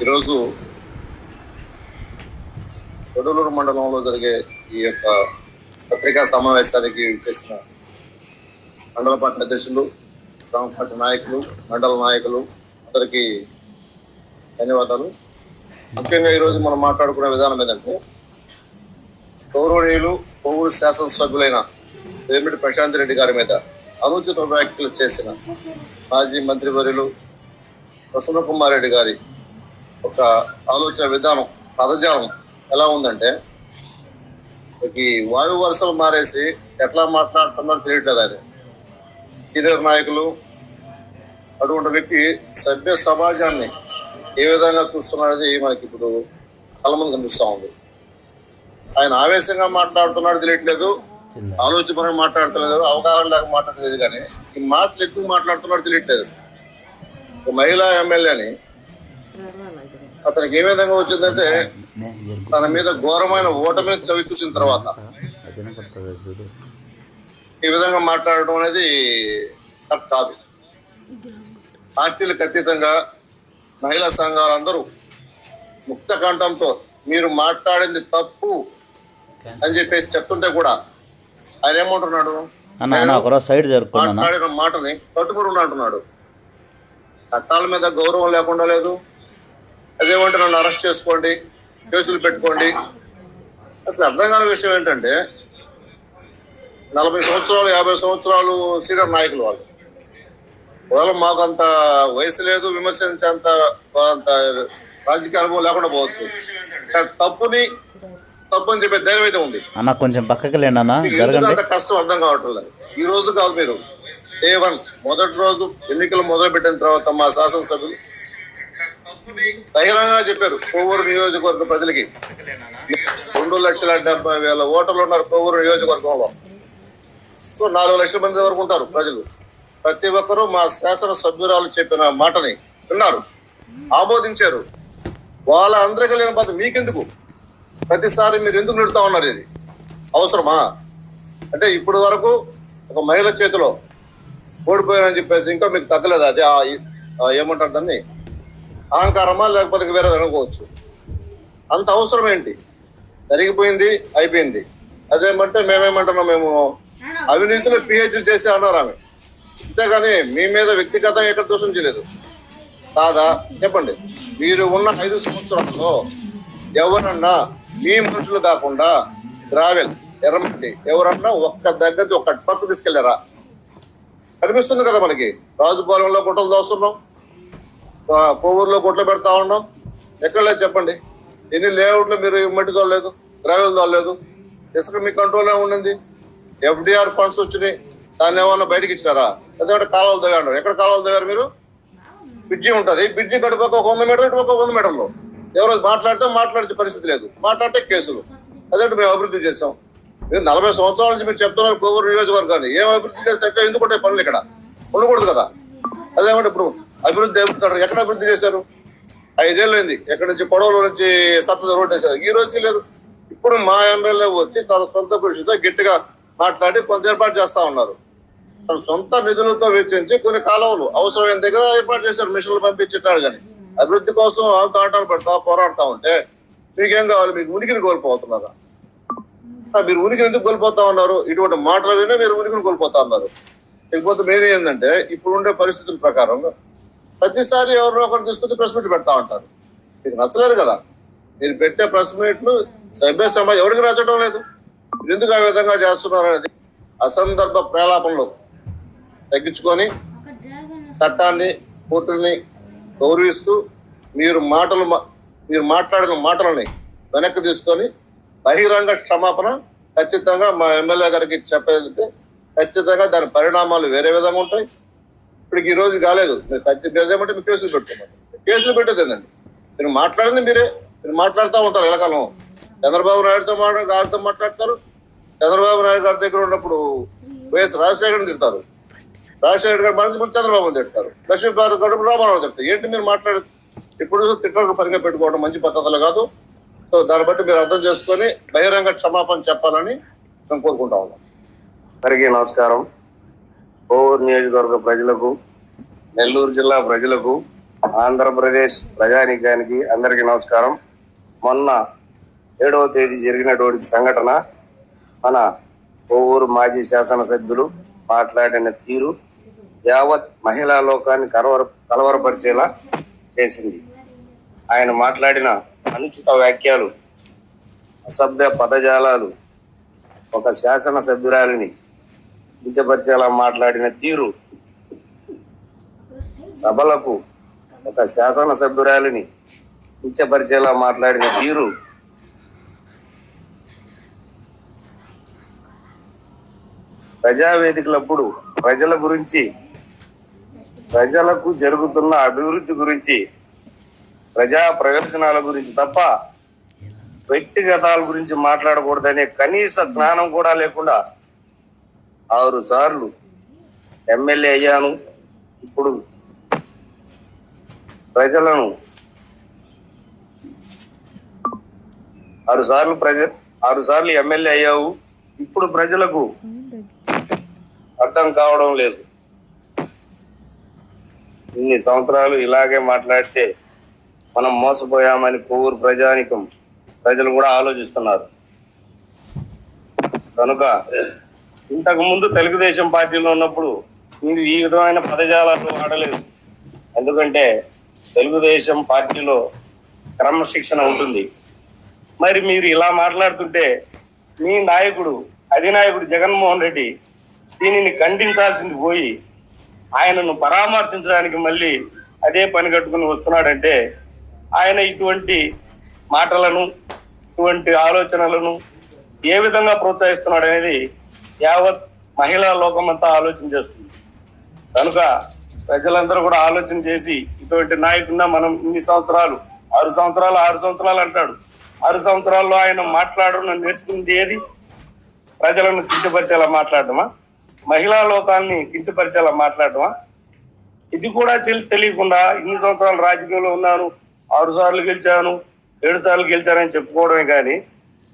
ఈరోజు కొడలూరు మండలంలో జరిగే ఈ యొక్క పత్రికా సమావేశానికి చేసిన మండల పార్టీ అధ్యక్షులు గ్రామ పార్టీ నాయకులు మండల నాయకులు అందరికీ ధన్యవాదాలు. ముఖ్యంగా ఈరోజు మనం మాట్లాడుకునే విధానం ఏంటంటే గౌరవనీయులు కొవ్వూరు శాసనసభ్యులైన వేమిడి ప్రశాంత్ రెడ్డి గారి మీద అనుచిత వ్యాఖ్యలు చేసిన మాజీ మంత్రివర్యులు ప్రసన్న కుమార్ రెడ్డి గారి ఒక ఆలోచన విధానం పదజాలం ఎలా ఉందంటే ఈ వాయు వరుసలు మారేసి ఎట్లా మాట్లాడుతున్నారో తెలియట్లేదు ఆయన. సీనియర్ నాయకులు అటువంటి వ్యక్తి సభ్య సమాజాన్ని ఏ విధంగా చూస్తున్నది మనకి ఇప్పుడు కళ్ళ ముందు కనిపిస్తా ఉంది. ఆయన ఆవేశంగా మాట్లాడుతున్నాడు తెలియట్లేదు ఆలోచనపరంగా మాట్లాడతలేదు అవగాహన లేక మాట్లాడలేదు కానీ ఈ మాటలు ఎక్కువ మాట్లాడుతున్నాడు తెలియట్లేదు. ఒక మహిళా ఎమ్మెల్యేని అతనికి ఏ విధంగా వచ్చిందంటే తన మీద ఘోరమైన ఓటమి చవి చూసిన తర్వాత. ఈ విధంగా మాట్లాడడం అనేది కాదు. పార్టీలకు అతీతంగా మహిళా సంఘాలందరూ ముక్త కంఠంతో మీరు మాట్లాడింది తప్పు అని చెప్పేసి చెప్తుంటే కూడా ఆయన ఏమంటున్నాడు? సైడ్ మాట్లాడిన మాటని కట్టుబడి అంటున్నాడు. చట్టాల మీద గౌరవం లేకుండా లేదు. అదేమంటే నన్ను అరెస్ట్ చేసుకోండి కేసులు పెట్టుకోండి. అసలు అర్థం కాని విషయం ఏంటంటే నలభై సంవత్సరాలు యాభై సంవత్సరాలు సీనియర్ నాయకులు వాళ్ళు. ఒకవేళ మాకు అంత వయసు లేదు విమర్శించేంత అంత రాజకీయ అనుభవం లేకుండా పోవచ్చు. కానీ తప్పుని తప్పు అని చెప్పే ధైర్యం అయితే ఉంది. అన్న కొంచెం పక్కకి లేండి అన్న ఎందుకు జరగండి. అంత కష్టం అర్థం కావటం లేదు. ఈ రోజు కాదు మీరు. డే వన్ మొదటి రోజు ఎన్నికలు మొదలు పెట్టిన తర్వాత మా శాసనసభ్యులు బహిరంగంగా చెప్పారు కొవ్వూరు నియోజకవర్గ ప్రజలకి. రెండు లక్షల డెబ్బై వేల ఓటర్లు ఉన్నారు కొవ్వూరు నియోజకవర్గంలో. నాలుగు లక్షల మంది వరకు ఉంటారు ప్రజలు. ప్రతి ఒక్కరూ మా శాసన సభ్యురాలు చెప్పిన మాటని విన్నారు. ఆమోదించారు. వాళ్ళ అందరికీ లేని బాధ మీకెందుకు? ప్రతిసారి మీరు ఎందుకు నిడుతా ఉన్నారు ఇది? అవసరమా? అంటే ఇప్పటి వరకు ఒక మహిళ చేతిలో ఓడిపోయానని చెప్పేసి ఇంకా మీకు తగ్గలేదు? అదే ఏమంటారు దాన్ని? అహంకారమా లేకపోతే వేరే వేరేది అనుకోవచ్చు. అంత అవసరం ఏంటి? జరిగిపోయింది అయిపోయింది. అదేమంటే మేమేమంటున్నాం మేము అవినీతిలో పిహెచ్డి చేస్తే అన్నారు ఆమె. అంతేగాని మీ మీద వ్యక్తిగతంగా ఎక్కడ దోషం చేయలేదు. కాదా? చెప్పండి. మీరు ఉన్న ఐదు సంవత్సరాల్లో ఎవరన్నా మీ మనుషులు కాకుండా ట్రావెల్ ఎర్రమట్టి ఎవరన్నా ఒక్క దగ్గరికి ఒక ఒక్క ట్రక్ తీసుకెళ్ళారా? కనిపిస్తుంది కదా మనకి. రాజుపాలెంలో గుట్టలు దోస్తున్నాం. కోవూరులో కొవ్వూరులో పెడతా ఉన్నాం. ఎక్కడ లేదు చెప్పండి. ఎన్ని లేఅవుట్లు మీరు మట్టి తోలేదు గ్రావెల్ తోలేదు ఇసుక మీ కంట్రోల్లో ఉండింది. ఎఫ్డిఆర్ ఫండ్స్ వచ్చినాయి. దాన్ని ఏమన్నా బయటకి ఇచ్చినారా? అదే కాలువలు దిగారు ఎక్కడ కాలువలు దిగారు మీరు? బ్రిడ్జి ఉంటుంది. బ్రిడ్జి గడిపోక ఒక వంద మీటర్ ఇటు వంద మీటర్లు. ఎవరో మాట్లాడితే మాట్లాడే పరిస్థితి లేదు. మాట్లాడితే కేసులు. అదే మేము అభివృద్ధి చేసాం మీరు నలభై సంవత్సరాల నుంచి మీరు చెప్తున్నారు కోవూరు నియోజకవర్గాన్ని. ఏం అభివృద్ధి చేస్తే ఎందుకుంటే ఎందుకు పనులు ఇక్కడ? ఉండకూడదు కదా. అదేమంటే ఇప్పుడు అభివృద్ధి అభివృద్ధి ఎక్కడ అభివృద్ధి చేశారు? ఐదేళ్ళు అయింది. ఎక్కడి నుంచి? పొడవల నుంచి సత్తద రోడ్డు వేశారు. ఈ రోజుకి లేదు. ఇప్పుడు మా ఎమ్మెల్యే వచ్చి తన సొంత కృషితో గట్టిగా మాట్లాడి కొంత ఏర్పాటు చేస్తా ఉన్నారు. తన సొంత నిధులతో వెచ్చించి కొన్ని కాలువలు అవసరమైన దగ్గర ఏర్పాటు చేశారు. మిషన్లు పంపించేటాడు కానీ అభివృద్ధి కోసం తాటాలు పడతా పోరాడుతా ఉంటే మీకేం కావాలి? మీకు ఉనికిని కోల్పోతున్నారా? మీరు ఉనికిని ఎందుకు కోల్పోతా ఉన్నారు? ఇటువంటి మాటలు వినే మీరు ఉనికిని కోల్పోతా ఉన్నారు. లేకపోతే మీరు ఏంటంటే ఇప్పుడు ఉండే పరిస్థితుల ప్రకారం ప్రతిసారి ఎవరినో ఒకరు తీసుకొచ్చి ప్రెస్ మీట్ పెడతా ఉంటారు. మీకు నచ్చలేదు కదా. మీరు పెట్టే ప్రెస్ మీట్లు సభ్య సమాజం ఎవరికి నచ్చడం లేదు. ఎందుకు ఆ విధంగా చేస్తున్నారు అనేది అసందర్భ ప్రేలాపనలు తగ్గించుకొని చట్టాన్ని కోర్టుల్ని గౌరవిస్తూ మీరు మాటలు మా- మీరు మాట్లాడిన మాటలని వెనక్కి తీసుకొని బహిరంగ క్షమాపణ ఖచ్చితంగా మా ఎమ్మెల్యే గారికి చెప్పేది ఖచ్చితంగా దాని పరిణామాలు వేరే విధంగా ఉంటాయి. ఇప్పటికి ఈ రోజు కాలేదు. మీరు ఖచ్చితంగా ఏమంటే మీరు కేసులు పెట్టుకున్నారు కేసులు పెట్టేది ఏంటండి మీరు మాట్లాడింది మీరే. మీరు మాట్లాడుతూ ఉంటారు ఎలకాలం. చంద్రబాబు నాయుడుతో మాట్లాడు గారితో మాట్లాడతారు. చంద్రబాబు నాయుడు గారి దగ్గర ఉన్నప్పుడు వైఎస్ రాజశేఖర్ తిడతారు. రాజశేఖర్ గారు మనసు చంద్రబాబుని చంద్రబాబు తిడతారు భారత్ గారు రామారావు తిడతారు. ఏంటి మీరు మాట్లాడు ఇప్పుడు తిట్టడానికి పరిగా పెట్టుకోవడం మంచి పద్ధతులు కాదు. సో దాన్ని బట్టి మీరు అర్థం చేసుకొని బహిరంగ క్షమాపణ చెప్పాలని మేము కోరుకుంటా ఉన్నాం. అందరికీ నమస్కారం. కోవూరు నియోజకవర్గ ప్రజలకు నెల్లూరు జిల్లా ప్రజలకు ఆంధ్రప్రదేశ్ ప్రజానీకానికి అందరికీ నమస్కారం. మొన్న ఏడవ తేదీ జరిగినటువంటి సంఘటన మన కోవూరు మాజీ శాసనసభ్యులు మాట్లాడిన తీరు యావత్ మహిళా లోకాన్ని కలవర కలవరపరిచేలా చేసింది. ఆయన మాట్లాడిన అనుచిత వ్యాఖ్యలు అసభ్య పదజాలాలు ఒక శాసనసభ్యురాలిని కించపరిచేలా మాట్లాడిన తీరు. సభలకు ఒక శాసనసభ్యురాలిని కించపరిచేలా మాట్లాడిన తీరు. ప్రజావేదికలప్పుడు ప్రజల గురించి ప్రజలకు జరుగుతున్న అభివృద్ధి గురించి ప్రజా ప్రయోజనాల గురించి తప్ప వ్యక్తిగతాల గురించి మాట్లాడకూడదనే కనీస జ్ఞానం కూడా లేకుండా ఆరు సార్లు ఎమ్మెల్యే అయ్యాను. ఇప్పుడు ప్రజలను ఆరు సార్లు ప్రజ ఆరు సార్లు ఎమ్మెల్యే అయ్యావు. ఇప్పుడు ప్రజలకు అర్థం కావడం లేదు. ఇన్ని సంవత్సరాలు ఇలాగే మాట్లాడితే మనం మోసపోయామని కొవ్వూరు ప్రజానికం ప్రజలు కూడా ఆలోచిస్తున్నారు. కనుక ఇంతకు ముందు తెలుగుదేశం పార్టీలో ఉన్నప్పుడు మీరు ఈ విధమైన పదజాలాలు వాడలేదు. ఎందుకంటే తెలుగుదేశం పార్టీలో క్రమశిక్షణ ఉంటుంది. మరి మీరు ఇలా మాట్లాడుతుంటే మీ నాయకుడు అధినాయకుడు జగన్మోహన్ రెడ్డి దీనిని ఖండించాల్సింది పోయి ఆయనను పరామర్శించడానికి మళ్ళీ అదే పని కట్టుకుని వస్తున్నాడంటే ఆయన ఇటువంటి మాటలను ఇటువంటి ఆలోచనలను ఏ విధంగా ప్రోత్సహిస్తున్నాడు అనేది యావత్ మహిళా లోకమంతా ఆలోచన చేస్తుంది. కనుక ప్రజలందరూ కూడా ఆలోచన చేసి ఇటువంటి నాయకుడిన మనం ఇన్ని సంవత్సరాలు ఆరు సంవత్సరాలు ఆరు సంవత్సరాలు అంటాడు. ఆరు సంవత్సరాల్లో ఆయన మాట్లాడడం నేర్చుకుంది ఏది? ప్రజలను కించపరిచేలా మాట్లాడటమా మహిళా లోకాన్ని కించపరిచేలా మాట్లాడటమా ఇది కూడా తెలి- తెలియకుండా ఇన్ని సంవత్సరాలు రాజకీయంలో ఉన్నాను ఆరు సార్లు గెలిచాను ఏడు సార్లు గెలిచానని చెప్పుకోవడమే కానీ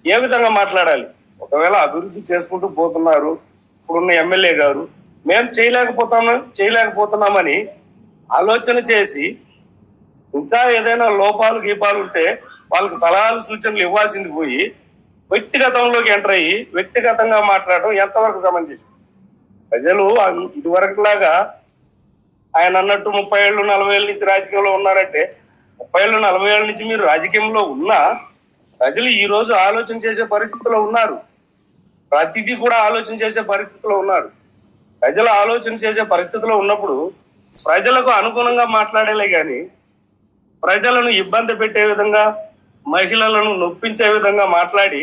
ఏ విధంగా మాట్లాడాలి? ఒకవేళ అభివృద్ధి చేసుకుంటూ పోతున్నారు ఇప్పుడున్న ఎమ్మెల్యే గారు మేము చేయలేకపోతాము చేయలేకపోతున్నామని ఆలోచన చేసి ఇంకా ఏదైనా లోపాలు గీపాలు ఉంటే వాళ్ళకి సలహాలు సూచనలు ఇవ్వాల్సింది పోయి వ్యక్తిగతంలోకి ఎంటర్ అయ్యి వ్యక్తిగతంగా మాట్లాడడం ఎంతవరకు సమంజసం? ప్రజలు ఇదివరకులాగా ఆయన అన్నట్టు ముప్పై ఏళ్ళు నలభై ఏళ్ళ నుంచి రాజకీయంలో ఉన్నారంటే ముప్పై ఏళ్ళు నలభై ఏళ్ళ నుంచి మీరు రాజకీయంలో ఉన్నా ప్రజలు ఈ రోజు ఆలోచన చేసే పరిస్థితిలో ఉన్నారు. ప్రతిదీ కూడా ఆలోచన చేసే పరిస్థితిలో ఉన్నారు. ప్రజలు ఆలోచన చేసే పరిస్థితిలో ఉన్నప్పుడు ప్రజలకు అనుగుణంగా మాట్లాడేలే కానీ ప్రజలను ఇబ్బంది పెట్టే విధంగా మహిళలను నొప్పించే విధంగా మాట్లాడి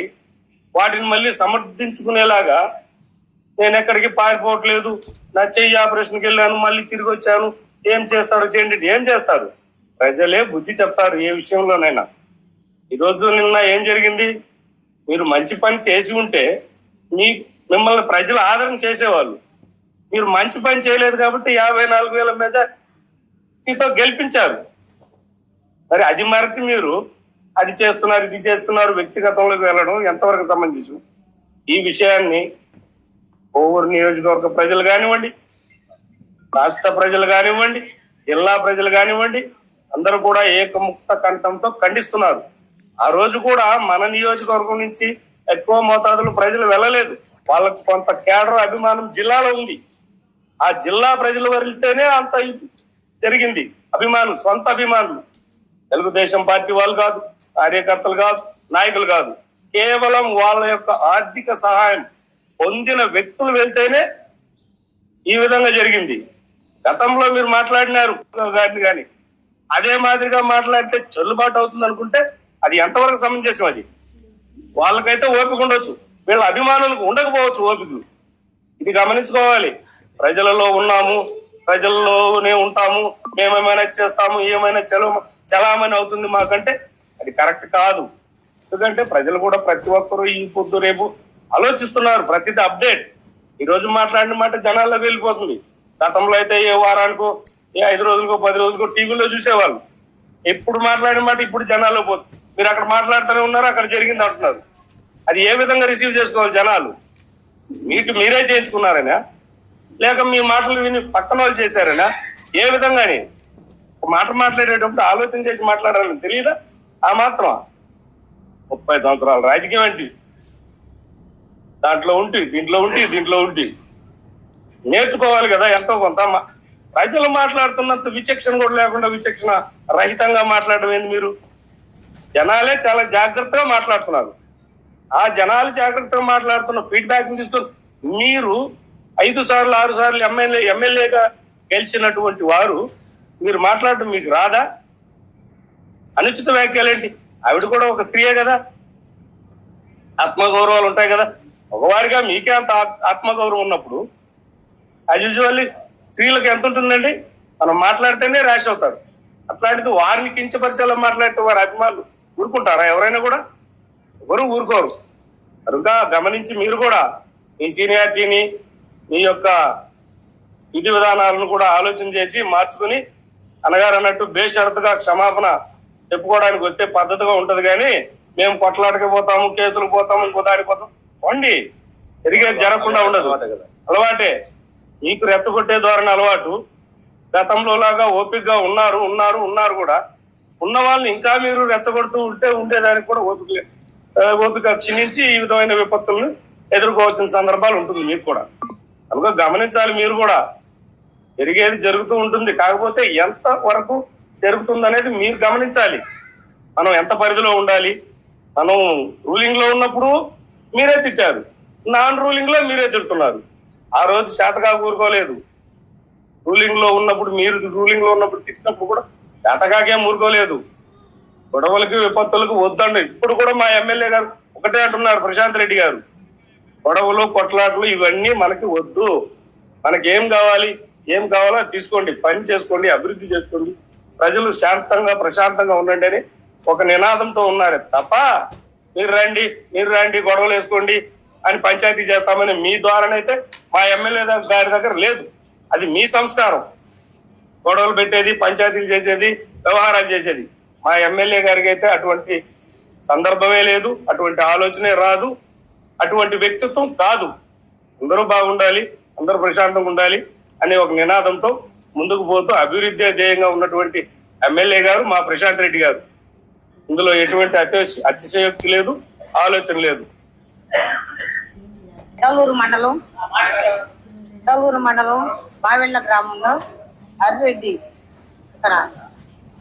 వాటిని మళ్ళీ సమర్థించుకునేలాగా నేను ఎక్కడికి పారిపోవట్లేదు. నా చెయ్యి ఆపరేషన్కి వెళ్ళాను మళ్ళీ తిరిగి వచ్చాను. ఏం చేస్తారు? చేయండి ఏం చేస్తారు? ప్రజలే బుద్ధి చెప్తారు ఏ విషయంలోనైనా. ఈరోజు నిన్న ఏం జరిగింది? మీరు మంచి పని చేసి ఉంటే మీ మిమ్మల్ని ప్రజలు ఆదరణ చేసేవాళ్ళు. మీరు మంచి పని చేయలేదు కాబట్టి యాభై నాలుగు వేల మీద మీతో గెలిపించారు. మరి అది మరచి మీరు అది చేస్తున్నారు ఇది చేస్తున్నారు వ్యక్తిగతంలోకి వెళ్ళడం ఎంతవరకు సంబంధించు ఈ విషయాన్ని ఓవూరు నియోజకవర్గ ప్రజలు కానివ్వండి రాష్ట్ర ప్రజలు కానివ్వండి జిల్లా ప్రజలు కానివ్వండి అందరూ కూడా ఏకముక్త కంఠంతో ఖండిస్తున్నారు. ఆ రోజు కూడా మన నియోజకవర్గం నుంచి ఎక్కువ మోతాదులో ప్రజలు వెళ్ళలేదు. వాళ్ళకు కొంత కేడర్ అభిమానం జిల్లాలో ఉంది. ఆ జిల్లా ప్రజలు వెళ్తేనే అంత ఇది జరిగింది. అభిమానులు సొంత అభిమానులు. తెలుగుదేశం పార్టీ వాళ్ళు కాదు కార్యకర్తలు కాదు నాయకులు కాదు. కేవలం వాళ్ళ యొక్క ఆర్థిక సహాయం పొందిన వ్యక్తులు వెళ్తేనే ఈ విధంగా జరిగింది. గతంలో మీరు మాట్లాడినారు గారిని కానీ అదే మాదిరిగా మాట్లాడితే చెల్లుబాటు అవుతుంది అనుకుంటే అది ఎంతవరకు సమంజసం అది? వాళ్ళకైతే ఓపిక ఉండొచ్చు. వీళ్ళ అభిమానులకు ఉండకపోవచ్చు ఓపిక ఇది గమనించుకోవాలి. ప్రజలలో ఉన్నాము ప్రజల్లోనే ఉంటాము మేమేమైనా చేస్తాము ఏమైనా చల చలామణి అవుతుంది మాకంటే అది కరెక్ట్ కాదు. ఎందుకంటే ప్రజలు కూడా ప్రతి ఒక్కరూ ఈ పొద్దు రేపు ఆలోచిస్తున్నారు. ప్రతిదీ అప్డేట్. ఈ రోజు మాట్లాడిన మాట జనాల్లోకి వెళ్ళిపోతుంది. గతంలో అయితే ఏ వారానికో ఏ ఐదు రోజులకో పది రోజులకో టీవీలో చూసేవాళ్ళు. ఎప్పుడు మాట్లాడిన మాట ఇప్పుడు జనాల్లో పోతుంది. మీరు అక్కడ మాట్లాడుతూనే ఉన్నారు అక్కడ జరిగింది అంటున్నారు. అది ఏ విధంగా రిసీవ్ చేసుకోవాలి జనాలు? మీకు మీరే చేయించుకున్నారనా? లేక మీ మాటలు విని పక్కన వాళ్ళు చేశారనా? ఏ విధంగాని? ఒక మాట మాట్లాడేటప్పుడు ఆలోచన చేసి మాట్లాడాలని తెలియదా ఆ మాత్రం. ముప్పై సంవత్సరాల రాజకీయం ఏంటి? దాంట్లో ఉంటే దీంట్లో ఉంటే దీంట్లో ఉంటే. నేర్చుకోవాలి కదా ఎంతో కొంత. మా- ప్రజలు మాట్లాడుతున్నంత విచక్షణ కూడా లేకుండా విచక్షణ రహితంగా మాట్లాడడం ఏంది మీరు? జనాలే చాలా జాగ్రత్తగా మాట్లాడుతున్నారు. ఆ జనాలు జాగ్రత్తగా మాట్లాడుతున్న ఫీడ్బ్యాక్ తీసుకొని మీరు ఐదు సార్లు ఆరు సార్లు ఎమ్మెల్యే ఎమ్మెల్యేగా గెలిచినటువంటి వారు మీరు మాట్లాడటం మీకు రాదా? అనుచిత వ్యాఖ్యలేంటి ఆవిడ కూడా ఒక స్త్రీయే కదా. ఆత్మగౌరవాలు ఉంటాయి కదా. ఒకవారిగా మీకే అంత ఆత్మగౌరవం ఉన్నప్పుడు యాజ్ యూజువల్లీ స్త్రీలకు ఎంత ఉంటుందండి? మనం మాట్లాడితేనే ర్యాష్ అవుతారు. అట్లాంటిది వారిని కించపరిచేలా మాట్లాడితే వారి అభిమానులు ఊరుకుంటారా? ఎవరైనా కూడా? ఎవరు ఊరుకోరు. కనుక గమనించి మీరు కూడా మీ సీనియారిటీని మీ యొక్క విధి విధానాలను కూడా ఆలోచన చేసి మార్చుకుని అనగారు అన్నట్టు బేషరతుగా క్షమాపణ చెప్పుకోవడానికి వస్తే పద్ధతిగా ఉంటది కానీ మేము కొట్లాటకి పోతాము కేసులకు పోతాము ఇంకో దారికి పోతాం. వండి తిరిగేది జరగకుండా ఉండదు. అలవాటే. మీకు రెచ్చగొట్టే ధోరణి అలవాటు. గతంలో లాగా ఓపికగా ఉన్నారు ఉన్నారు ఉన్నారు కూడా ఉన్న వాళ్ళని ఇంకా మీరు రెచ్చగొడుతూ ఉంటే ఉండేదానికి కూడా ఓపిక ఓపిక క్షీణించి ఈ విధమైన విపత్తులను ఎదుర్కోవాల్సిన సందర్భాలు ఉంటుంది మీకు కూడా. కనుక గమనించాలి మీరు కూడా. జరిగేది జరుగుతూ ఉంటుంది. కాకపోతే ఎంత వరకు జరుగుతుంది అనేది మీరు గమనించాలి. మనం ఎంత పరిధిలో ఉండాలి? మనం రూలింగ్లో ఉన్నప్పుడు మీరే తిట్టారు. నాన్ రూలింగ్లో మీరే తిడుతున్నారు. ఆ రోజు చేతగా కూరుకోలేదు రూలింగ్లో ఉన్నప్పుడు మీరు రూలింగ్లో ఉన్నప్పుడు తిట్టినప్పుడు కూడా చేతగాకేం ఊరుకోలేదు. గొడవలకి విపత్తులకు వద్దండి. ఇప్పుడు కూడా మా ఎమ్మెల్యే గారు ఒకటే అంటున్నారు ప్రశాంత్ రెడ్డి గారు. గొడవలు కొట్లాటలు ఇవన్నీ మనకి వద్దు. మనకి ఏం కావాలి ఏం కావాలో తీసుకోండి. పని చేసుకోండి అభివృద్ధి చేసుకోండి. ప్రజలు శాంతంగా ప్రశాంతంగా ఉండండి అని ఒక నినాదంతో ఉన్నారు. తప్ప మీరు రండి మీరు రండి గొడవలు వేసుకోండి అని పంచాయతీ చేస్తామని మీ ద్వారానైతే మా ఎమ్మెల్యే గారి దగ్గర లేదు. అది మీ సంస్కారం. గొడవలు పెట్టేది పంచాయతీలు చేసేది వ్యవహారాలు చేసేది. మా ఎమ్మెల్యే గారికి అయితే అటువంటి సందర్భమే లేదు అటువంటి ఆలోచనే రాదు అటువంటి వ్యక్తిత్వం కాదు. అందరూ బాగుండాలి అందరూ ప్రశాంతంగా ఉండాలి అనే ఒక నినాదంతో ముందుకు పోతూ అభివృద్ధి ధ్యేయంగా ఉన్నటువంటి ఎమ్మెల్యే గారు మా ప్రశాంత్ రెడ్డి గారు. ఇందులో ఎటువంటి అతిశ అతిశయోక్తి లేదు ఆలోచన లేదు. మండలం మండలం బావెళ్ళ గ్రామంలో హరిరెడ్డి ఇక్కడ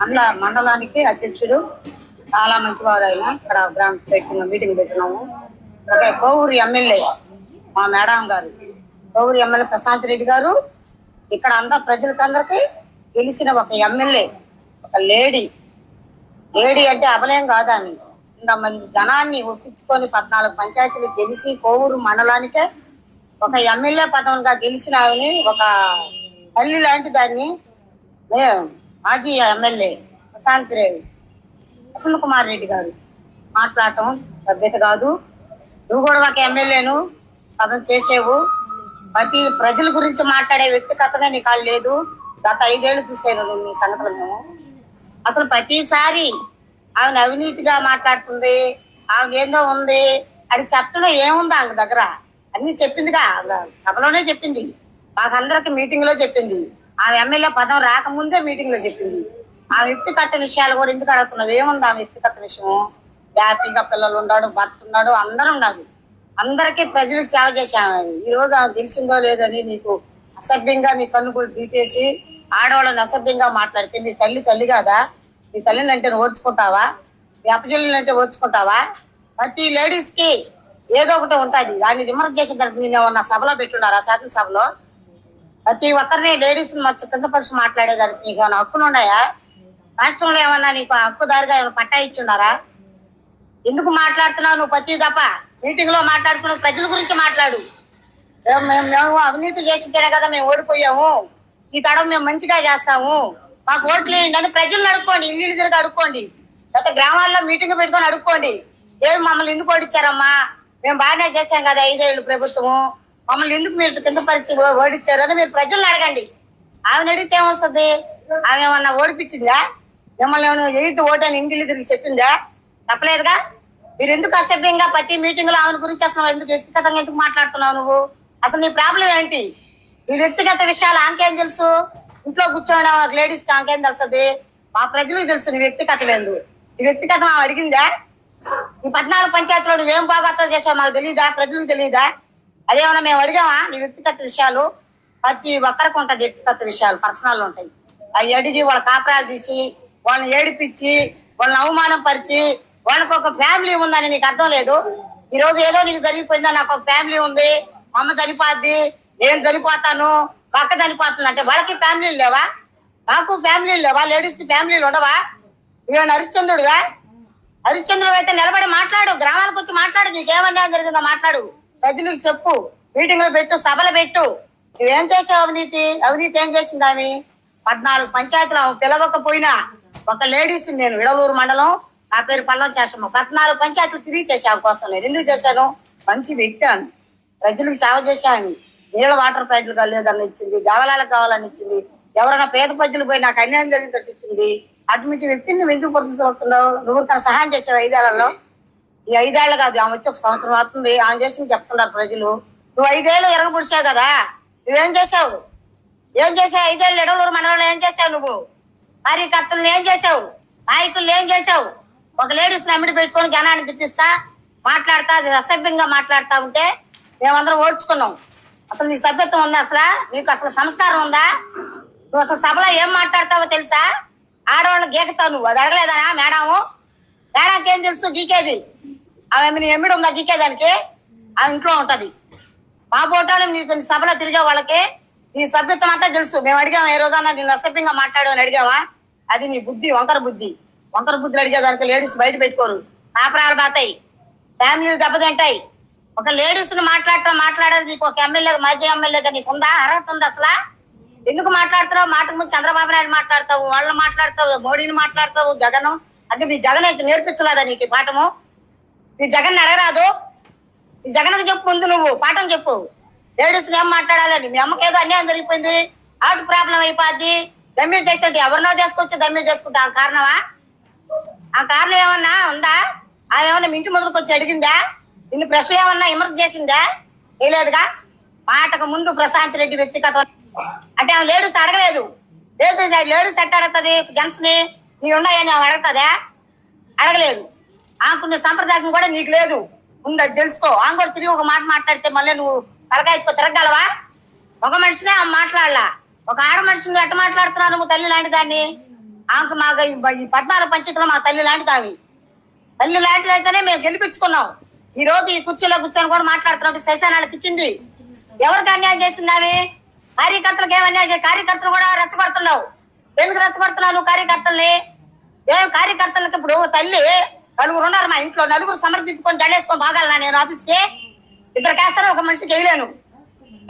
మండల మండలానికి అధ్యక్షుడు. చాలా మంచివారు ఆయన ఇక్కడ గ్రామ పెట్టిన మీటింగ్ పెట్టినాము. ఒక కోవూరు ఎమ్మెల్యే మా మేడం గారు. కోవూరు ఎమ్మెల్యే ప్రశాంత్ రెడ్డి గారు. ఇక్కడ అంతా ప్రజలకందరికి గెలిచిన ఒక ఎమ్మెల్యే ఒక లేడీ. లేడీ అంటే అబలేం కాదని. ఇంతమంది జనాన్ని ఒప్పించుకొని పద్నాలుగు పంచాయతీలు గెలిచి కోవూరు మండలానికే ఒక ఎమ్మెల్యే పదవిగా గెలిచిన ఆమెని ఒక తల్లి లాంటి దాన్ని మాజీ ఎమ్మెల్యే ప్రశాంత్ రేవు ప్రసన్న కుమార్ రెడ్డి గారు మాట్లాడటం సభ్యత కాదు. నువ్వు కూడా ఒక ఎమ్మెల్యేను పదం చేసేవు. ప్రతి ప్రజల గురించి మాట్లాడే వ్యక్తిగతంగా నీకు లేదు. గత ఐదేళ్ళు చూసాను నేను నీ సంగతులు మేము అసలు ప్రతిసారి ఆమె అవినీతిగా మాట్లాడుతుంది ఆమె ఏందో ఉంది. అది చెప్పడం ఏముంది ఆమె దగ్గర? అన్ని చెప్పిందిగా సభలోనే చెప్పింది. మాకందరికి మీటింగ్లో చెప్పింది. ఆమె ఎమ్మెల్యే పదం రాకముందే మీటింగ్లో చెప్పింది. ఆ వ్యక్తిగత విషయాలు కూడా ఎందుకు అడుగుతున్నావు? ఏముంది ఆ వ్యక్తిగత విషయం హ్యాపీగా పిల్లలు ఉన్నాడు భర్త ఉన్నాడు అందరూ ఉన్నారు. అందరికీ ప్రజలకు సేవ చేశాము ఈ రోజు ఆమె తెలిసిందో లేదని నీకు అసభ్యంగా నీ కన్ను కూడా తీసేసి ఆడవాళ్ళని అసభ్యంగా మాట్లాడితే నీ తల్లి తల్లి కాదా? నీ తల్లిని అంటే నువ్వు ఓర్చుకుంటావా? నీ అంటే ఓర్చుకుంటావా? ప్రతి లేడీస్కి ఏదో ఒకటి ఉంటుంది. దాన్ని విమర్శ చేసిన దానికి నేను ఉన్న సభలో పెట్టున్నారా? శాసనసభలో? ప్రతి ఒక్కరిని లేడీస్ మచ్చ కింద పరిచి మాట్లాడేదానికి నీకు ఏమైనా హక్కులు ఉన్నాయా? రాష్ట్రంలో ఏమన్నా నీకు హక్కుదారిగా ఏమైనా పట్టా ఇచ్చున్నారా? ఎందుకు మాట్లాడుతున్నావు నువ్వు ప్రతి తప్ప మీటింగ్లో మాట్లాడుకున్న ప్రజల గురించి మాట్లాడు. మేము మేము- అవినీతి చేసింటేనే కదా మేము ఓడిపోయాము. ఈ తడవ మేము మంచిగా చేస్తాము. మాకు ఓట్లు నన్ను అని ప్రజలను అడుక్కోండి ఇల్లు తిరిగి అడుక్కోండి. గత గ్రామాల్లో మీటింగ్ పెట్టుకొని అడుక్కోండి. ఏమి మమ్మల్ని ఎందుకు ఓడిచ్చారమ్మా మేము బాగానే చేసాం కదా ఐదేళ్ళు ప్రభుత్వము. మమ్మల్ని ఎందుకు మీరు కింద పరిస్థితి ఓడిచ్చారు అని మీరు ప్రజలను అడగండి. ఆమెను అడిగితే ఏమొస్తుంది? ఆమె ఏమన్నా ఓడిపించిందా? మిమ్మల్ని ఏమైనా ఎయిట్ ఓటు అని ఇంటిల్లు తిరిగి చెప్పిందా? చెప్పలేదుగా? మీరు ఎందుకు అసభ్యంగా ప్రతి మీటింగ్లో ఆమె గురించి అసలు ఎందుకు వ్యక్తిగతంగా ఎందుకు మాట్లాడుతున్నావు నువ్వు? అసలు నీ ప్రాబ్లం ఏంటి? నీ వ్యక్తిగత విషయాలు ఆమెకేం తెలుసు? ఇంట్లో కూర్చోండి లేడీస్ కాంకేం తెలుస్తుంది మా ప్రజలకు తెలుసు నీ వ్యక్తిగత లేదు నీ వ్యక్తిగతం ఆమె అడిగిందా? ఈ పద్నాలుగు పంచాయతీలో నువ్వేం బాగా చేసావు మాకు తెలియదా ప్రజలకు తెలియదా అదేమన్నా మేము అడిగామా? నీ వ్యక్తిగత విషయాలు? ప్రతి ఒక్కరికి ఉంటుంది వ్యక్తిగత విషయాలు పర్సనల్ ఉంటాయి. అవి అడిగి వాళ్ళ కాపురాలు తీసి వాళ్ళని ఏడిపించి వాళ్ళని అవమానం పరిచి వాళ్ళకి ఒక ఫ్యామిలీ ఉందని నీకు అర్థం లేదు. ఈ రోజు ఏదో నీకు జరిగిపోయిందా? నాకు ఒక ఫ్యామిలీ ఉంది అమ్మ చనిపోద్ది నేను చనిపోతాను పక్క చనిపోతుంది అంటే వాళ్ళకి ఫ్యామిలీలు లేవా? నాకు ఫ్యామిలీలు లేవా? లేడీస్కి ఫ్యామిలీలు ఉండవా? ఇవేనా హరిశ్చంద్రుడుగా. హరిశ్చంద్రుడు అయితే నిలబడి మాట్లాడు గ్రామానికి వచ్చి మాట్లాడు నీకేమన్నా జరిగిందో మాట్లాడు. ప్రజలకు చెప్పు. మీటింగ్లు పెట్టు సభలు పెట్టు. నువ్వేం చేసావు అవినీతి? అవినీతి ఏం చేసింది ఆమె? పద్నాలుగు పంచాయతీలు ఆమె పిలవకపోయినా ఒక లేడీస్ నేను విడలూరు మండలం నా పేరు పల్లం చేసాము పద్నాలుగు పంచాయతీలు తిరిగి చేసావు కోసం నేను. ఎందుకు చేశాను? మంచి పెట్టాను ప్రజలకు సేవ చేశాను. నీళ్ళ వాటర్ పైపులు కలేదని ఇచ్చింది దేవాలయాలకు కావాలని ఇచ్చింది. ఎవరైనా పేద ప్రజలు పోయి నాకు అన్యాయం జరిగినట్టు ఇచ్చింది. అటువంటి వ్యక్తిని నువ్వు ఎందుకు పొందుతున్నావు నువ్వు తన సహాయం చేసావు ఐదేళ్ళలో. ఈ ఐదేళ్ళు కాదు ఆమె వచ్చి ఒక సంవత్సరం అవుతుంది ఆమె చేసింది చెప్తున్నారు ప్రజలు. నువ్వు ఐదేళ్ళు ఎరగబుడిచావు కదా నువ్వేం చేసావు ఏం చేసావు ఐదేళ్ళు ఎడవలూరు మనవాళ్ళు ఏం చేసావు నువ్వు? కార్యకర్తలను ఏం చేసావు నాయకులు ఏం చేసావు ఒక లేడీస్ నమ్మిడి పెట్టుకొని జనాన్ని తిట్టిస్తా మాట్లాడతా అది అసభ్యంగా మాట్లాడుతా ఉంటే మేమందరం ఓడ్చుకున్నాం అసలు నీ సభ్యత్వం ఉందా అసలు? నీకు అసలు సంస్కారం ఉందా? నువ్వు అసలు సభలో ఏం మాట్లాడతావో తెలుసా? ఆడవాళ్ళు గీకతావు నువ్వు. అది అడగలేదా మేడము? మేడంకి ఏం తెలుసు? గీకేది? ఆమె నీ ఎమ్మిడి ఉందా? గీకేదానికి ఆమె ఇంట్లో ఉంటది. మా పోటాలు నీ సభలో తిరిగే వాళ్ళకి. నీ సభ్యత్వం అంతా తెలుసు. మేము అడిగాము ఏ రోజన్నా నేను అసభ్యంగా మాట్లాడు అని అడిగావా? అది నీ బుద్ధి వంకర బుద్ధి. వంకర బుద్ధులు అడిగేదానికి లేడీస్ బయట పెట్టుకోరు. కాపురాలు బాతాయి ఫ్యామిలీలు దెబ్బతింటాయి. ఒక లేడీస్ని మాట్లాడటం మాట్లాడేది నీకు ఒక ఎమ్మెల్యే మాజీ ఎమ్మెల్యేగా నీకు ఉందా? అర్హత ఉందా అసలు? ఎందుకు మాట్లాడుతున్నావు? మాటకు ముందు చంద్రబాబు నాయుడు మాట్లాడతావు వాళ్ళు మాట్లాడతావు మోడీని మాట్లాడతావు జగన్. అంటే మీ జగన్ అయితే నేర్పించలేదా నీకు ఈ పాఠము? నీ జగన్ అడగరాదు. ఈ జగన్కి చెప్పు ముందు నువ్వు పాఠం చెప్పు. లేడీస్ ఏం మాట్లాడాలని? మీ అమ్మకి ఏదో అన్యాయం జరిగిపోయింది. ఆటు ప్రాబ్లం అయిపోద్ది. దమ్యం చేస్తే ఎవరినో చేసుకొచ్చి దమ్యం చేసుకుంటా. ఆ కారణమా? ఆ కారణం ఏమన్నా ఉందా? ఆమె ఏమన్నా ఇంటి ముందుకు వచ్చి అడిగిందా? నిన్ను ప్రశ్న ఏమన్నా విమర్శ చేసిందా? చేయలేదుగా? మాటకు ముందు ప్రశాంత్ రెడ్డి వ్యక్తిగత. అంటే ఆమె లేడీస్ అడగలేదు. లేడీస్ లేడీస్ ఎట్ట అడుగుతుంది? జెంట్స్ని? నీ ఉన్నాయని ఆమె అడుగుతుందా? అడగలేదు. ఆకున్న సంప్రదాయం కూడా నీకు లేదు. ఉండదు తెలుసుకో. ఆమె కూడా తిరిగి ఒక మాట మాట్లాడితే మళ్ళీ నువ్వు తలకాయ తిరగలవా ఒక మనిషినే ఆమె మాట్లాడలా. ఒక ఆడ మనిషిని ఎట్ట మాట్లాడుతున్నావు నువ్వు తల్లి లాంటి దాన్ని? ఆమెకు మా ఈ పద్నాలుగు పంచాయతీలో మా తల్లి లాంటి దాన్ని తల్లి లాంటిది అయితేనే మేము గెలిపించుకున్నాం. ఈ రోజు ఈ కుర్చీలో కూర్చొని కూడా మాట్లాడుతున్నప్పుడు శశానాలకు ఇచ్చింది. ఎవరికి అన్యాయం చేసింది ఆమె? కార్యకర్తలకు ఏం అన్యాయం కార్యకర్తలు కూడా రెచ్చగొడుతున్నావు. ఎందుకు రెచ్చగొడుతున్నావు నువ్వు కార్యకర్తల్ని? ఏం కార్యకర్తలకు ఇప్పుడు తల్లి నలుగురు ఉన్నారు మా ఇంట్లో. నలుగురు సమర్థించుకొని జడేసుకొని బాగాలనా నేను ఆఫీస్కి? ఇద్దరు వేస్తాను ఒక మనిషికి వేయలేను.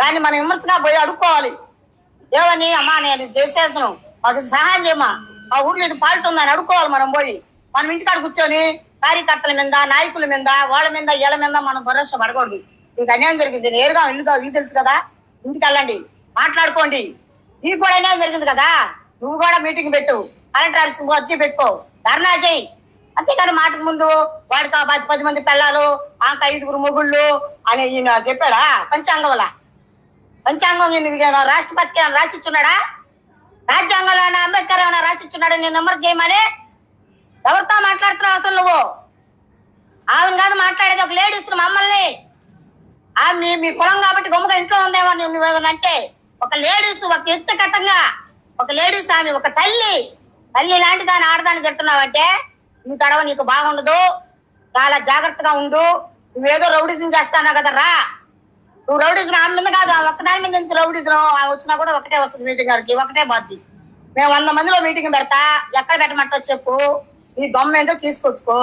దాన్ని మనం విమర్శగా పోయి అడుక్కోవాలి. ఏమని? అమ్మా నేను చేసేద్దాను. మాకు సహాయం చేయమా మా ఊర్లో ఇది పాల్ట్ ఉందని అడుక్కోవాలి మనం పోయి. మనం ఇంటికాడ కూర్చొని కార్యకర్తల మీద నాయకుల మీద వాళ్ళ మీద వీళ్ళ మీద మనం భరోసా పడకూడదు. మీకు అన్యాయం జరిగింది. నేరుగా ఇల్లు ఇల్లు తెలుసు కదా? ఇంటికి వెళ్ళండి. మాట్లాడుకోండి. నీకు కూడా అన్యాయం జరిగింది కదా? నువ్వు కూడా మీటింగ్ పెట్టు. కలెక్టర్ ఆఫీస్ వచ్చి పెట్టుకో. ధర్నా చేయి. అంతేకాని మాటకు ముందు వాడికి ఆ పది పది మంది పిల్లలు ఆక ఐదుగురు మొగుళ్ళు అని ఈయన చెప్పాడా? పంచాంగంలా? పంచాంగం రాష్ట్రపతికి ఏమైనా రాసిచ్చున్నాడా? రాజ్యాంగంలో ఏమైనా అంబేద్కర్ ఏమైనా రాసిచ్చున్నాడా? నేను నెంబర్ చేయమని? ఎవరితో మాట్లాడుతున్నావు అసలు నువ్వు? ఆమెను కాదు మాట్లాడేది ఒక లేడీస్ మమ్మల్ని. ఆమె మీ కులం కాబట్టి గొమ్మగా ఇంట్లో ఉందేమో నువ్వు అంటే ఒక లేడీస్ ఒక వ్యక్తిగతంగా ఒక లేడీస్ ఆమె ఒక తల్లి. తల్లి లాంటి దాన్ని ఆడదాన్ని తిడుతున్నావంటే నీ తడవ నీకు బాగుండదు. చాలా జాగ్రత్తగా ఉండు. నువ్వేదో రౌడీజం చేస్తానా కదా రా. నువ్వు రౌడీజం ఆమె మీద కాదు ఒక్కదాని మీద ఎందుకు రౌడీజం? వచ్చినా కూడా ఒకటే వస్తుంది మీటింగ్ గారికి ఒకటే బాధ్యత. మేము వంద మందిలో మీటింగ్ పెడతా ఎక్కడ పెట్టమంటో చెప్పు. నీ దొమ్మ ఏందో తీసుకొచ్చుకో.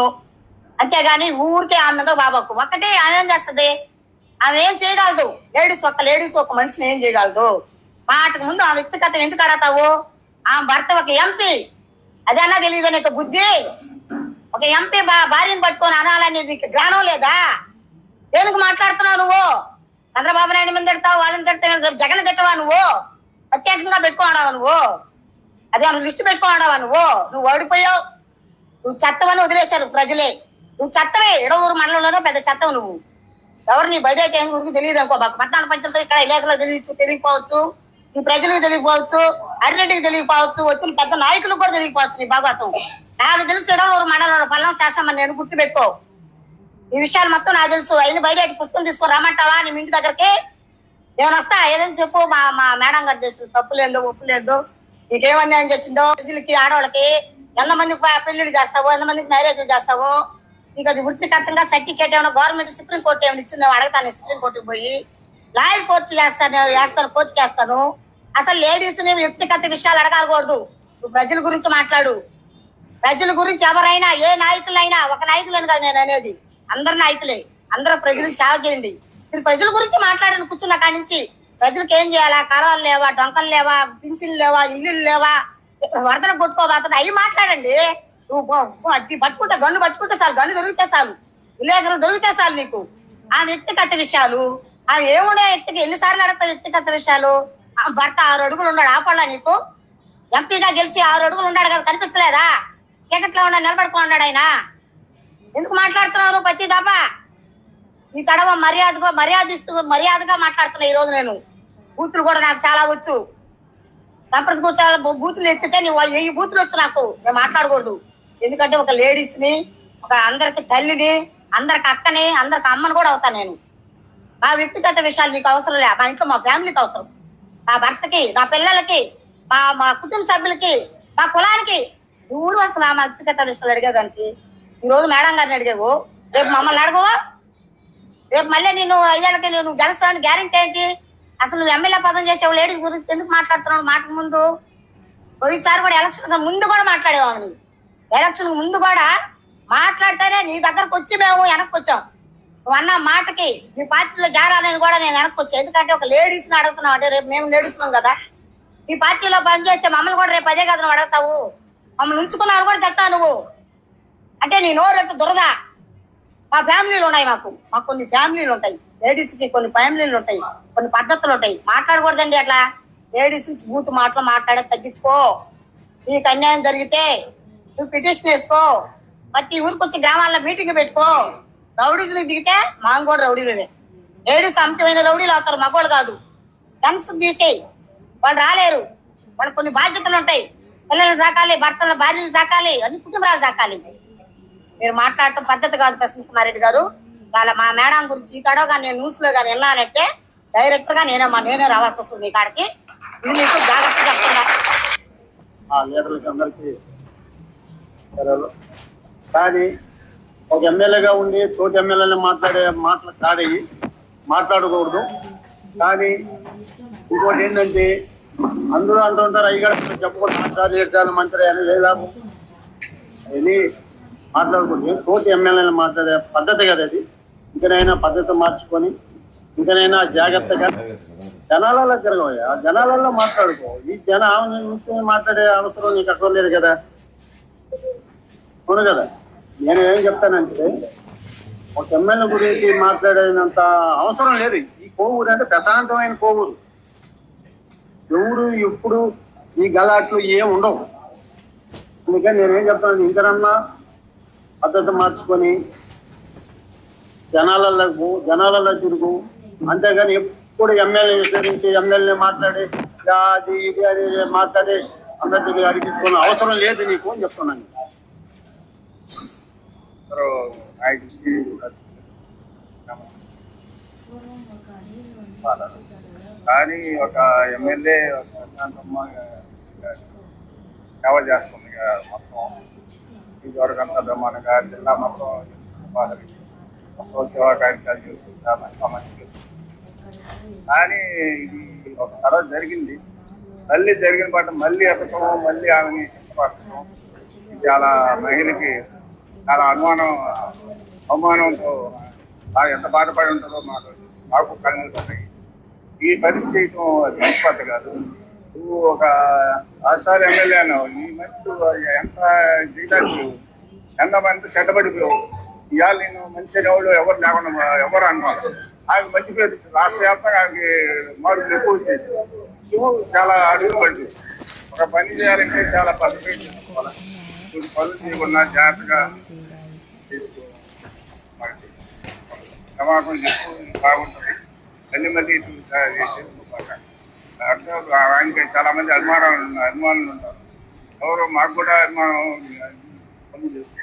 అంతేగాని ఊరికే ఆమె మీద బాబాకు. ఒకటే ఆమె ఏం చేస్తుంది? ఆమె ఏం చేయగలదు? లేడీస్ ఒక లేడీస్ ఒక మనిషిని ఏం చేయగలదు? మాటకు ముందు ఆ వ్యక్తిగత ఎందుకు అడతావు ఆమె భర్త ఒక ఎంపీ అదన్నా తెలియదు నీకు బుద్ధి? ఒక ఎంపీ బా భార్యను పట్టుకొని అనాలని నీకు జ్ఞానం లేదా? దేనికి మాట్లాడుతున్నావు నువ్వు? చంద్రబాబు నాయుడు మీద తిడతావు వాళ్ళని తిడతావు జగన్ తిట్టవా నువ్వు? ప్రత్యేకంగా పెట్టుకోవడావా నువ్వు? అదే నువ్వు లిస్టు పెట్టుకోవడావా నువ్వు? నువ్వు ఓడిపోయావు. నువ్వు చెత్తవని వదిలేశారు ప్రజలే. నువ్వు చెత్తవే. ఇడవూరు మండలంలోనే పెద్ద చెత్తవు నువ్వు. ఎవరు నీ బయట ఏం గురించి తెలియదు అనుకో. మాకు పద్నాలుగు పంచాయతీ ఇక్కడ ఇలాకలో తెలియచ్చు తెలియకపోవచ్చు. ఈ ప్రజలకు తెలియకపోవచ్చు అర్రెడ్డికి తెలియకపోవచ్చు వచ్చిన పెద్ద నాయకులకు కూడా తెలియకపోవచ్చు నీ భాగవతం. నాకు తెలుసు ఒక మండలంలో పల్లం చేస్తామని నేను గుర్తుపెట్టుకో. ఈ విషయాలు మొత్తం నాకు తెలుసు. అయిన బయట పుస్తకం తీసుకొని రమ్మంటావా? నీ ఇంటి దగ్గరికి నేను వస్తా? ఏదైనా చెప్పు. మా మా మేడం గారు చేసింది తప్పు లేదు ఒప్పు లేదు. నీకేం అన్యాయం చేసిందో? ప్రజలకి ఆడవాళ్ళకి ఎంతమందికి పెళ్ళిళ్ళు చేస్తావో? ఎంతమందికి మ్యారేజ్ చేస్తావో? నీకు అది వృత్తికర్తంగా సర్టిఫికేట్ ఏమైనా గవర్నమెంట్ సుప్రీం కోర్టు ఏమైనా ఇచ్చిందో అడగతాను సుప్రీం కోర్టుకి పోయి. లాయర్ కోర్టు చేస్తాను వేస్తాను కోర్టు వేస్తాను. అసలు లేడీస్ని వ్యక్తిగత విషయాలు అడగకూడదు. ప్రజల గురించి మాట్లాడు. ప్రజల గురించి ఎవరైనా ఏ నాయకులైనా ఒక నాయకులని కాదు నేను అనేది. అందరు నాయకులే. అందరు ప్రజలకు సేవ చేయండి. మీరు ప్రజల గురించి మాట్లాడిన కూర్చున్న కాడి నుంచి. ప్రజలకు ఏం చేయాలా? కరవాలు లేవా? డొంకలు లేవా? పింఛన్లు లేవా? ఇల్లులు లేవా? వరదలు కొట్టుకోబోతుంది అవి మాట్లాడండి. నువ్వు అది పట్టుకుంటే గన్ను పట్టుకుంటే చాలు గన్ను దొరికితే చాలు. విలేకరులు దొరికితే చాలు నీకు. ఆ వ్యక్తిగత విషయాలు ఆ ఏముండే వ్యక్తికి ఎన్నిసార్లు అడుగుతావు వ్యక్తిగత విషయాలు? ఆ భర్త ఆరు అడుగులు ఉన్నాడు ఆపడా నీకు? ఎంపీగా గెలిచి ఆరు అడుగులు ఉన్నాడు కదా కనిపించలేదా? చీకట్లో ఉన్న నిలబడుకో ఉన్నాడు ఆయన. ఎందుకు మాట్లాడుతున్నావు నువ్వు ప్రతి దప ఈ తడవ మర్యాదగా మర్యాదిస్తూ మర్యాదగా మాట్లాడుతున్నా ఈ రోజు నేను. బూతులు కూడా నాకు చాలా వచ్చు. సంప్రద బూతులు బూతులు ఎత్తితే నువ్వు వెయ్యి బూతులు వచ్చు నాకు. నేను మాట్లాడకూడదు. ఎందుకంటే ఒక లేడీస్ని ఒక అందరికి తల్లిని అందరికి అక్కని అందరికి అమ్మని కూడా అవుతాను నేను. నా వ్యక్తిగత విషయాలు నీకు అవసరం లే. మా ఇంట్లో మా ఫ్యామిలీకి అవసరం. నా భర్తకి నా పిల్లలకి మా మా కుటుంబ సభ్యులకి మా కులానికి నువ్వు అసలు ఆమె వ్యక్తిగత విషయాలు అడిగేదానికి ఈ రోజు మేడం గారిని అడిగావు రేపు మమ్మల్ని అడగవా? రేపు మళ్ళీ నేను ఐదేళ్ళకి నేను గెలుస్తానని గ్యారంటీ ఏంటి? అసలు నువ్వు ఎమ్మెల్యే పదం చేసావు లేడీస్ గురించి ఎందుకు మాట్లాడుతున్నావు మాటకు ముందు? పోయినసారి కూడా ఎలక్షన్ ముందు కూడా మాట్లాడేవాము నువ్వు. ఎలక్షన్ ముందు కూడా మాట్లాడితేనే నీ దగ్గరకు వచ్చి మేము వెనక్కి వచ్చాం. నువ్వు అన్న మాటకి మీ పార్టీలో జారాలని కూడా నేను వెనక్కి వచ్చాను. ఎందుకంటే ఒక లేడీస్ని అడుగుతున్నావు అంటే రేపు మేము లేడీస్ కదా. ఈ పార్టీలో పనిచేస్తే మమ్మల్ని కూడా రేపు అదే కదా నువ్వు అడుగుతావు. మమ్మల్ని ఉంచుకున్నారు కూడా చెప్తా నువ్వు. అంటే నీ నోరు ఎంత దురద. మా ఫ్యామిలీలు ఉన్నాయి మాకు. మాకు కొన్ని ఫ్యామిలీలు ఉంటాయి. లేడీస్కి కొన్ని ఫ్యామిలీలు ఉంటాయి. కొన్ని పద్ధతులు ఉంటాయి. మాట్లాడకూడదండి అట్లా. లేడీస్ నుంచి బూత్ మాటలు మాట్లాడే తగ్గించుకో. నీకు అన్యాయం జరిగితే నువ్వు పిటిషన్ వేసుకో. ప్రతి ఊరికి వచ్చి గ్రామాల్లో మీటింగ్ పెట్టుకో. రౌడీలు దిగితే మాకు కూడా రౌడీలే లేడీస్ అమితమైన రౌడీలు అవుతారు మగవాళ్ళు కాదు. గన్స్ తీసేయి. వాళ్ళు రాలేరు. వాళ్ళు కొన్ని బాధ్యతలు ఉంటాయి. పిల్లలు సాకాలి భర్తల భార్యలు సాకాలి అన్ని కుటుంబాలు సాకాలి. మీరు మాట్లాడటం పద్ధతి కాదు ప్రసన్న రెడ్డి గారు. వాళ్ళ మా మేడం గురించి ఈ తడవగా నేను న్యూస్లో కానీ వెళ్ళాలంటే డైరెక్ట్గా నేనే మా నేనే రావాల్సి వస్తుంది ఈ కాడికి. ఇది జాగ్రత్త చెప్తున్నా ఆ లీడర్లకి అందరికీ కానీ ఒక ఎమ్మెల్యేగా ఉండి తోటి ఎమ్మెల్యేలు మాట్లాడే మాటలు కాదయ్యి. మాట్లాడకూడదు. కానీ ఇంకోటి ఏంటంటే అందరూ అంటుంటారు అయ్యగారు చెప్పకూడదు ఆరు సార్లు ఏడు సార్లు మంత్రి అని చేయలేము అని మాట్లాడుకుంటే తోటి ఎమ్మెల్యేలు మాట్లాడే పద్ధతి కదా అది ఇంకనైనా పద్ధతి మార్చుకొని ఇంకనైనా జాగ్రత్తగా జనాలలో తిరగవయ్యా. ఆ జనాలలో మాట్లాడుకో. ఈ జన ఆమె మాట్లాడే అవసరం నీకు అక్కడ లేదు కదా. అవును కదా. నేను ఏం చెప్తానంటే ఒక ఎమ్మెల్యే గురించి మాట్లాడేంత అవసరం లేదు. ఈ కోవూరు అంటే ప్రశాంతమైన కోవూరు. ఎవరు ఎప్పుడు ఈ గలాట్లు ఏం ఉండవు. అందుకని నేనేం చెప్తాను ఇంకనన్నా పద్ధతి మార్చుకొని జనాలలో జనాలలో తిరుగు. అంతేగాని ఎప్పుడు ఎమ్మెల్యే విస్తరించి ఎమ్మెల్యే మాట్లాడి "యా, అది ఇది అని మాట్లాడి అందరి అడిగించుకున్న అవసరం లేదు నీకు అని చెప్తున్నాను. కానీ ఒక ఎమ్మెల్యే ప్రశాంతమ్మ సేవ చేస్తుంది మొత్తం. ఇదివరకు అంతా బ్రహ్మాండంగా జిల్లా మొత్తం బాధలకి మొత్తం సేవా కార్యక్రమాలు చేసుకుంటా మంచిగా కానీ ఇది ఒక తర్వాత జరిగింది. మళ్ళీ జరిగిన పాట మళ్ళీ ఎత్తటం మళ్ళీ ఆమెని ఇష్టపడటం ఇది చాలా మహిళకి చాలా అనుమానం అవమానంతో బాగా ఎంత బాధపడి ఉంటుందో మాకు మాకు కలుగుతున్నాయి ఈ పరిస్థితి అది మంచి పద్ధతి కాదు. నువ్వు ఒక ఆచార్య ఎమ్మెల్యే అన్నావు. ఈ మనిషి ఎంత జీవితాలు ఎంతమంది చెడ్డబడిపోయావు? ఇవాళ నేను మంచి ఎవరు ఎవరు లేకుండా ఎవరు అనుకోను ఆమె మంచి పేరు రాష్ట్ర వ్యాప్తంగా ఆమెకి మార్పులు ఎక్కువ వచ్చేసి నువ్వు చాలా అడుగులు పడి ఒక పని చేయాలంటే చాలా పద్ధతి చేసుకోవాలి. పనులు చేయకుండా జాగ్రత్తగా చేసుకోవాలి సమాజం చెప్పు. బాగుంటుంది. మళ్ళీ మళ్ళీ ఇటు చేసుకోబాక అంటే ఆయనకి చాలా మంది అభిమానాలు ఉన్నారు- అభిమానులు ఉంటారు ఎవరు మాకు కూడా అభిమానం పనులు చేస్తారు